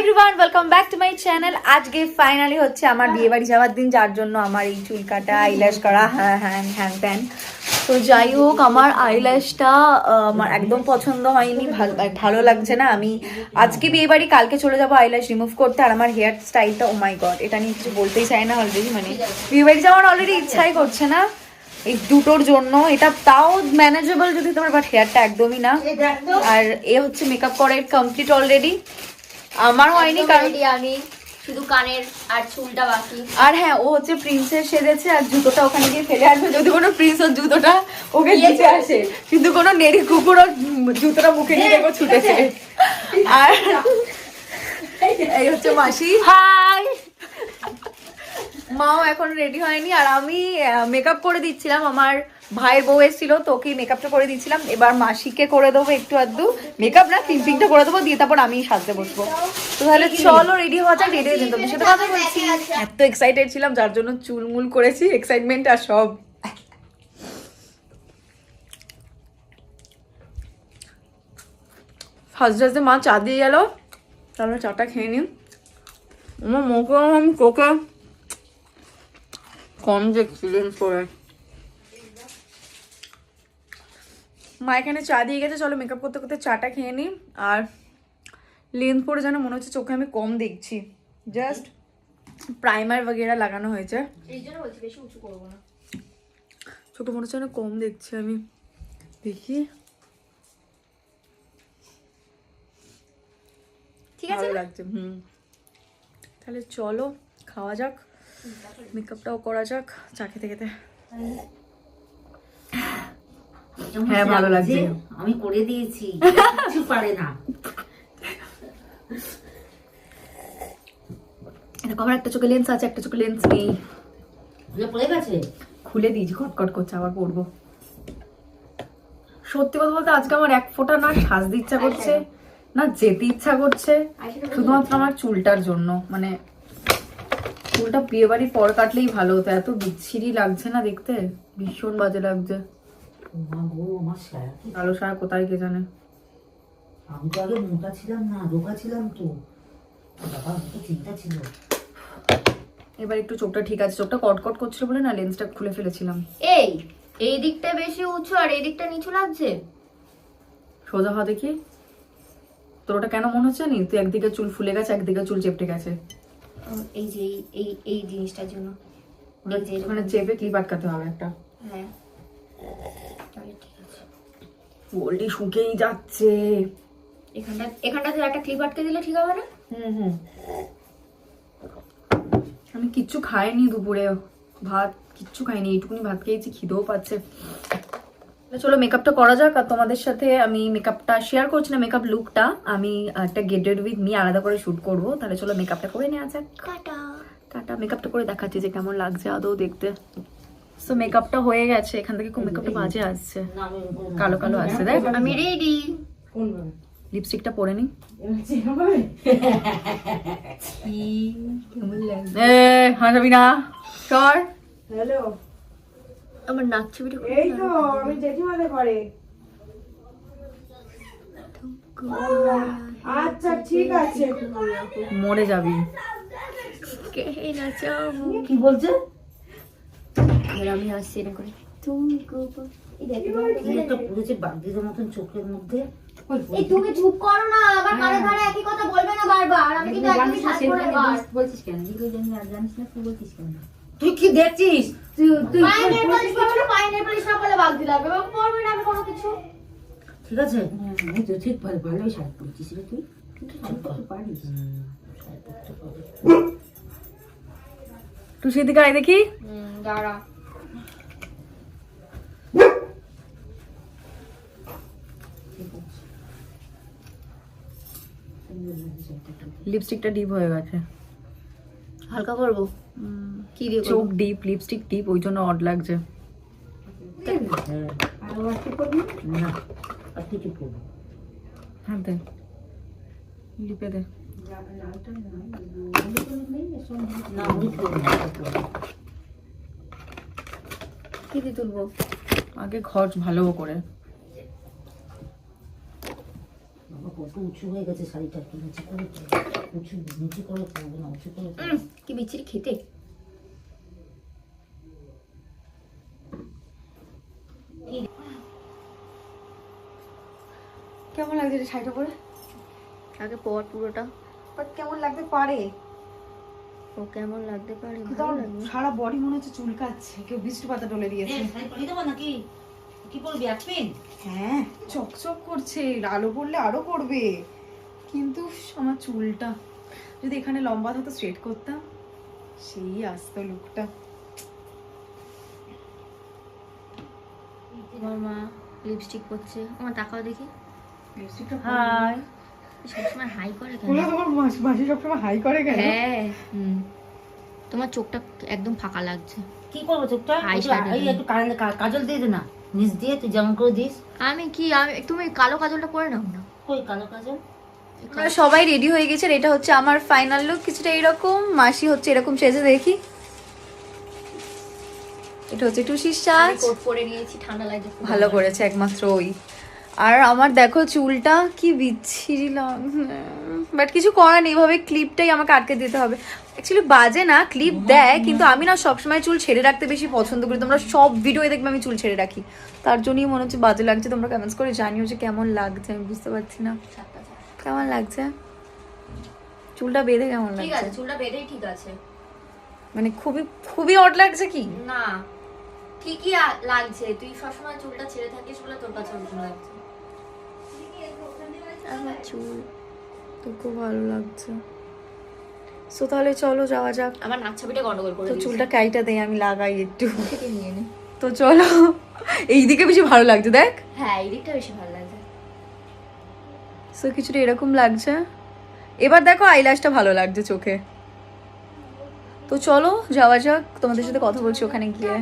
Everyone welcome back to my channel আজকে finally হচ্ছে আমার বিয়ে বাড়ি যাওয়ার দিন যার জন্য আমার এই চুল কাটা আইল্যাশ করা হ্যাঁ হ্যাঁ হ্যান ত্যান তো যাই হোক আমার আইল্যাশটা আমার একদম পছন্দ হয়নি ভালো ভালো লাগছে না। আমি আজকে বিয়ে বাড়ি কালকে চলে যাব আইল্যাশ রিমুভ করতে আর আমার হেয়ার স্টাইলটা ও মাই গড এটা নিয়ে কিছু বলতেই চাই না অলরেডি মানে বিয়ে বাড়ি যাওয়ার অলরেডি ইচ্ছাই করছে না। এই দুটোর জন্য এটা তাও ম্যানেজেবল যদি তোমার বাট হেয়ারটা একদমই না। আর এ হচ্ছে মেকআপ করা কমপ্লিট অলরেডি আমার হয়নি কারণ আমি। শুধু কানের আর চুলটা বাকি। আর হ্যাঁ ও হচ্ছে প্রিন্সের সেজেছে আর জুতোটা ওখানে গিয়ে ফেলে আসবে। যদি কোনো প্রিন্স ওর জুতোটা ওকে দিতে আসে কিন্তু কোনো নেড়ি কুকুর ওর জুতোটা মুখে নিয়ে দেখো ছুটেছে আর এই হচ্ছে মাসি। হাই মাও এখন রেডি হয়নি আর আমি মেকআপ করে দিচ্ছিলাম। আমার ভাইয়ের বউ এসেছিল তো ওকে মেকআপটা করে দিচ্ছিলাম। এবার মাসিকে করে দেবো একটু আধটু। মেকআপ না ক্লিপিংটা করে দেবো দিয়ে তারপর আমি সাজতে বসবো। তো তাহলে চলো রেডি হওয়া যাক রেডি হয়ে যেত তোর সাথে কথা বলছি। এত এক্সাইটেড ছিলাম যার জন্য চুলমুল করেছি এক্সাইটমেন্ট আর সব। ফার্স্ট ড্রেসে মা চা দিয়ে গেল। তাহলে চাটা খেয়ে নিন। আমার মুখে আমি চোখে কমজ এক্সপিরিয়েন্স করে মা এখানে চা দিয়ে গেছে চলো মেকআপ করতে করতে চাটা খেয়ে নি। আর লেন্থ পরে যেন মনে হচ্ছে চোখে আমি কম দেখছি। জাস্ট প্রাইমার বগেরা লাগানো হয়েছে। চোখে মনে হচ্ছে যেন কম দেখছি আমি। দেখি। ঠিক আছে লাগছে হুম। তাহলে চলো খাওয়া যাক। মেকআপটাও করা যাক চা খেতে খেতে। হ্যাঁ, ভালো লাগছে। আমি করে দিয়েছি কিছু পারে না। এরকম আমার একটা চোখে লেন্স আছে একটা চোখে লেন্স নেই। পড়ে গেছে? খুলে দিয়েছি খটখট করছে আবার পরবো। সত্যি কথা বলতে আজকে আমার এক ফোঁটা না সাজতে ইচ্ছা করছে না যেতে ইচ্ছা করছে শুধুমাত্র আমার চুলটার জন্য মানে চুলটা বিয়ে বাড়ির পর কাটলেই ভালো হতো। এত বিচ্ছিরি লাগছে না দেখতে। ভীষণ বাজে লাগছে। কালো সারা কোথায় কে জানে? আমি তো আগে মোটা ছিলাম না রোগা ছিলাম তো। বাবা তো চিন্তা ছিল। এবার একটু চোখটা ঠিক আছে। চোখটা কটকট করছিল বলে না লেন্সটা খুলে ফেলেছিলাম। এই এই দিকটা বেশি উঁচু আর এই দিকটা নিচু লাগছে? সোজা হওয়া দেখি। তোর ওটা কেন মনে হচ্ছে নি তুই একদিকে চুল ফুলে গেছে একদিকে চুল চেপটে গেছে। এই যে এই এই জিনিসটার জন্য। ওখানে চেপে ক্লিপ আটকাতে হবে একটা। হ্যাঁ। তাহলে ঠিক আছে। বললি শুকেই যাচ্ছে। এখানটা এখানটাতে একটা ক্লিপ আটকে দিলে ঠিক হবে না? হুম হুম। আমি কিচ্ছু খাইনি দুপুরে। ভাত কিচ্ছু খাইনি এইটুকুনি ভাত খেয়েছি খিদেও পাচ্ছে। চলো মেকআপটা করা যাক আর তোমাদের সাথে আমি মেকআপটা শেয়ার করছি না মেকআপ লুকটা আমি একটা গেটেড উইথ মি আলাদা করে শুট করব। তাহলে চলো মেকআপটা করে নেওয়া যাক। টাটা। মেকআপটা করে দেখাচ্ছি যে কেমন লাগছে আদৌ দেখতে। সো মেকআপটা হয়ে গেছে। এখান থেকে খুব মেকআপটা বাজে আসছে। কালো কালো আসছে। দেখ আমি রেডি লিপস্টিকটা পরে নি। এ হাসাবি না সর। হ্যালো। আমার নাক ছবিটা এই তো আমি জেঠিমাদের ঘরে। আচ্ছা ঠিক আছে মরে যাবি কে নাচাবো কি বলছে আমি আসছি এরকম করে তুমি মতন চোখের মধ্যে এই তুমি চুপ করো না আবার কানে কানে একই কথা বলবে না বারবার আমি কিন্তু একদমই শান্ত করে বলছিস কেন জানিস না তুই বলছিস কেন তুই কি দেখছিস? তুই তুই পাইনের পালিশ করবে না? পাইনের পালিশ না করলে বাদ দিলাম এবং পড়বে না আমি কোনো কিছু। ঠিক আছে? এই তো ঠিক ভালো ভালোই শাড়ি পরেছিস রে তুই। তুই তো শাড়ি পরতে পারিস। শাড়ি পরতে পারিস তুই সেদিকে আয় দেখি। হুম দাঁড়া। লিপস্টিকটা ডিপ হয়ে গেছে। হালকা করব? কি দিয়ে চোখ ডিপ লিপস্টিক ডিপ ওই জন্য অড লাগছে। না আর কিছু হ্যাঁ দে। লিপে দে। কি দিয়ে তুলবো? আগে খরচ ভালো করে। বাবা কত উঁচু হয়ে গেছে শাড়িটা কি নিচে করে তো। উঁচু নিচে করে পড়বে না উঁচু করে কি বিচ্ছিরি খেতে কেমন লাগছে রে শাড়িটা পরে? আগে পর পুরোটা। বাট কেমন লাগতে পারে? ও কেমন লাগতে পারে? সারা বডি মনে হচ্ছে চুলকাচ্ছে কেউ বৃষ্টি পাতা ডলে দিয়েছে শাড়ি দেবো নাকি? কি এক হ্যাঁ চকচক করছে আলো পড়লে আরও করবে কিন্তু আমার চুলটা যদি এখানে লম্বা থাকতো স্ট্রেট করতাম সেই আসতো লুকটা আমার মা লিপস্টিক করছে আমার তাকাও দেখি। লিপস্টিকটা হাই সবসময় হাই করে কেন? তোমার মাস- মাসি সবসময় হাই করে কেন? হ্যাঁ। হুম। তোমার চোখটা একদম ফাঁকা লাগছে। কি করব চোখটা? একটু- কাজল দিয়ে দে না। নিচ দিয়ে তুই যেমন করে দিস। আমি কি আমি তুমি কালো কাজলটা পরে নাও না? কই কালো কাজল? আমরা সবাই রেডি হয়ে গেছে এটা হচ্ছে আমার ফাইনাল লুক কিছুটা এরকম মাসি হচ্ছে এরকম সেজে দেখি। এটা হচ্ছে টুসির সাজ। কোট পরে নিয়েছি ঠান্ডা খুব। ভালো করেছে একমাত্র ওই। আর আমার দেখো চুলটা কি বিচ্ছিরি বাট কিছু করার নেই এভাবে ক্লিপটাই আমাকে আটকে দিতে হবে। অ্যাকচুয়ালি বাজে না ক্লিপ দেয় কিন্তু আমি না সবসময় চুল ছেড়ে রাখতে বেশি পছন্দ করি। তোমরা সব ভিডিওয়ে দেখবে আমি চুল ছেড়ে রাখি। তার জন্যই মনে হচ্ছে বাজে লাগছে। তোমরা কমেন্টস করে জানিও যে কেমন লাগছে আমি বুঝতে পারছি না। কেমন লাগছে? চুলটা বেঁধে কেমন লাগছে? ঠিক আছে চুলটা বেঁধেই ঠিক আছে। মানে খুবই খুবই অড লাগছে কি? না ঠিকই লাগছে। তুই সবসময় চুলটা ছেড়ে থাকিস বলে তোর কাছে ওরকম লাগছে। আমার চুল তো খুব ভালো লাগছে। সো তাহলে চলো যাওয়া যাক। আমার নাচ ছবিটা গন্ডগোল করে তো চুলটা কাইটা দেই আমি লাগাই একটু। নিয়ে নে। তো চলো এইদিকে বেশি ভালো লাগছে দেখ। হ্যাঁ এই দিকটা বেশি ভালো লাগছে। সো কিছুটা এরকম লাগছে। এবার দেখো আইল্যাশটা ভালো লাগছে চোখে। তো চলো যাওয়া যাক। তোমাদের সাথে কথা বলছি ওখানে গিয়ে।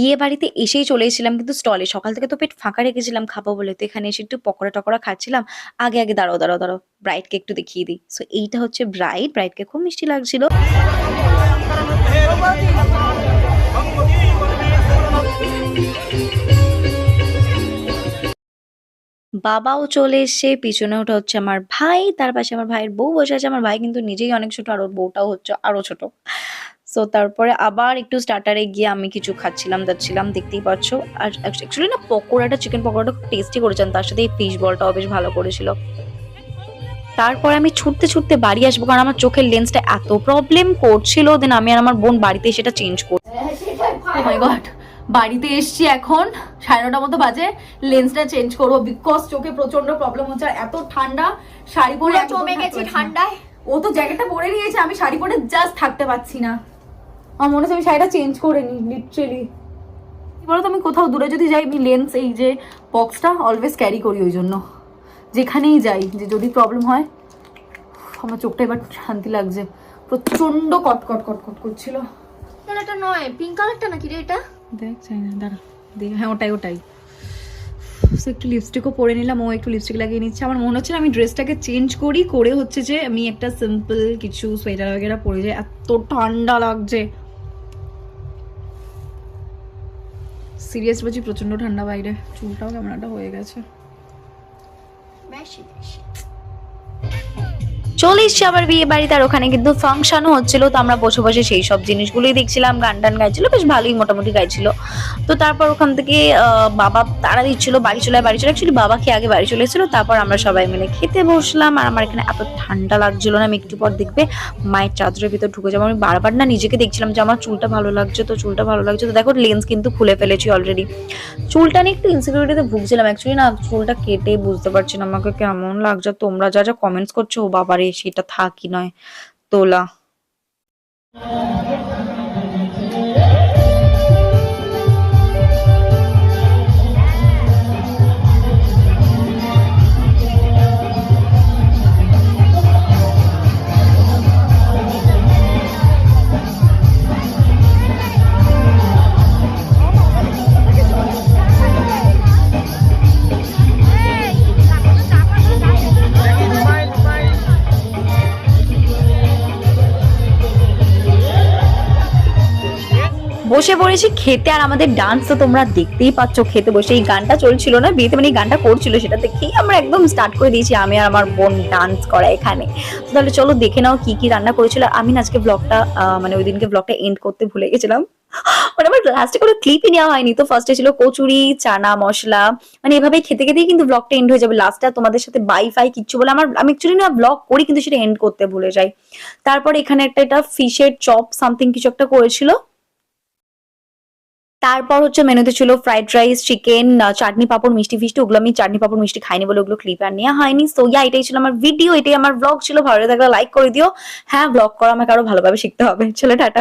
বিয়ে বাড়িতে এসেই চলে এসেছিলাম, কিন্তু স্টলে সকাল থেকে তো পেট ফাঁকা রেখেছিলাম খাব বলে। তো এখানে এসে একটু পকোড়া টকোড়া খাচ্ছিলাম। আগে আগে দাঁড়াও দাঁড়াও দাঁড়াও ব্রাইডকে একটু দেখিয়ে দিই। সো এইটা হচ্ছে ব্রাইড ব্রাইডকে খুব মিষ্টি লাগছিল। বাবাও চলে এসছে। পিছনে ওটা হচ্ছে আমার ভাই। তার পাশে আমার ভাইয়ের বউ বসে আছে। আমার ভাই কিন্তু নিজেই অনেক ছোট, আর ওর বউটাও হচ্ছে আরও ছোট। সো তারপরে আবার একটু স্টার্টারে গিয়ে আমি কিছু খাচ্ছিলাম যাচ্ছিলাম দেখতেই পাচ্ছ। আর অ্যাকচুয়ালি না পকোড়াটা চিকেন পকোড়াটা খুব টেস্টি করেছেন। তার সাথে এই ফিশ বলটাও বেশ ভালো করেছিল। তারপর আমি ছুটতে ছুটতে বাড়ি আসব কারণ আমার চোখের লেন্সটা এত প্রবলেম করছিল দেন আমি আর আমার বোন বাড়িতে সেটা চেঞ্জ মাই গড বাড়িতে এসছি এখন সাড়ে নটার মতো বাজে। লেন্সটা চেঞ্জ করব বিকজ চোখে প্রচণ্ড প্রবলেম হচ্ছে। আর এত ঠান্ডা শাড়ি পরে জমে গেছি ঠান্ডায়। ও তো জ্যাকেটটা পরে নিয়েছে আমি শাড়ি পরে জাস্ট থাকতে পারছি না। আমার মনে হচ্ছে আমি শাড়িটা চেঞ্জ করে নিই লিটারেলি কি বলতো আমি কোথাও দূরে যদি যাই আমি লেন্স এই যে বক্সটা অলওয়েজ ক্যারি করি ওই জন্য। যেখানেই যাই যে যদি প্রবলেম হয় আমার চোখটা এবার শান্তি লাগছে। প্রচণ্ড কটকট কটকট করছিল। এটা নয়? পিঙ্ক কালারটা নাকি রে এটা? দেখ চাই না দাঁড়া দেখ। হ্যাঁ ওটাই ওটাই। একটু লিপস্টিকও পরে নিলাম ও একটু লিপস্টিক লাগিয়ে নিচ্ছে। আমার মনে হচ্ছে আমি ড্রেসটাকে চেঞ্জ করি করে হচ্ছে যে আমি একটা সিম্পল কিছু সোয়েটার বগেরা পরে যাই। এত ঠান্ডা লাগছে। সিরিয়াস বলছি প্রচণ্ড ঠান্ডা বাইরে। চুলটাও কেমন একটা হয়ে গেছে। বেশি বেশি চলে এসছি আবার বিয়ে বাড়িতে, আর ওখানে কিন্তু ফাংশনও হচ্ছিল, তো আমরা বসে বসে সেই সব জিনিসগুলোই দেখছিলাম, গান টান গাইছিল, বেশ ভালোই মোটামুটি গাইছিল। তো তারপর ওখান থেকে বাবা তারা দিচ্ছিল, বাড়ি চলে বাড়ি চলে অ্যাকচুয়ালি বাবা খেয়ে আগে বাড়ি চলে এসেছিল, তারপর আমরা সবাই মিলে খেতে বসলাম, আর আমার এখানে এত ঠান্ডা লাগছিল না, আমি একটু পর দেখবে মায়ের চাদরের ভিতর ঢুকে যাব, আমি বারবার না নিজেকে দেখছিলাম যে আমার চুলটা ভালো লাগছে তো, চুলটা ভালো লাগছে তো, দেখো লেন্স কিন্তু খুলে ফেলেছি অলরেডি চুলটা নিয়ে একটু ইনসিকিউরিটিতে ভুগছিলাম অ্যাকচুয়ালি না, চুলটা কেটে বুঝতে পারছি না, আমাকে কেমন লাগছে, তোমরা যা যা কমেন্টস করছ বাবারে সেটা থাকি নয়। তোলা। বসে পড়েছি, খেতে আর আমাদের ডান্স তো তোমরা দেখতেই পাচ্ছ, খেতে বসে। এই গানটা চলছিল না, বিয়েতে মানে গানটা করছিল, সেটা দেখেই আমরা একদম স্টার্ট করে দিয়েছি, আমি আর আমার বোন ডান্স করা এখানে। তাহলে চলো দেখে নাও কি কি রান্না করেছিল। আমি আজকে ব্লগটা মানে ওই দিনকে ব্লগটা এন্ড করতে ভুলে গেছিলাম। মানে আমার লাস্টে কোনো ক্লিপই নেওয়া হয়নি। তো ফার্স্টে ছিল কচুরি, চানা মশলা মানে এভাবে খেতে খেতেই কিন্তু ব্লগটা এন্ড হয়ে যাবে। লাস্টে তোমাদের সাথে বাই ফাই কিচ্ছু বলে আমার, আমি অ্যাকচুয়ালি না ব্লগ করি, কিন্তু সেটা এন্ড করতে ভুলে যাই। তারপর এখানে একটা, এটা ফিশের চপ সামথিং কিছু একটা করেছিল। তারপর হচ্ছে মেনুতে ছিল fried rice chicken chutney papad, মিষ্টি ফিষ্টি, ওগুলো আমি চাটনি পাপড়, মিষ্টি খাইনি বলে ওগুলো ক্লিপ আর নেওয়া হয়নি। সো ইয়া এটাই ছিল আমার ভিডিও এটাই আমার ব্লগ ছিল। ভালো লাগলে লাইক করে দিও। হ্যাঁ ব্লগ করা, আমাকে আরও ভালোভাবে শিখতে হবে। চলো, টাটা।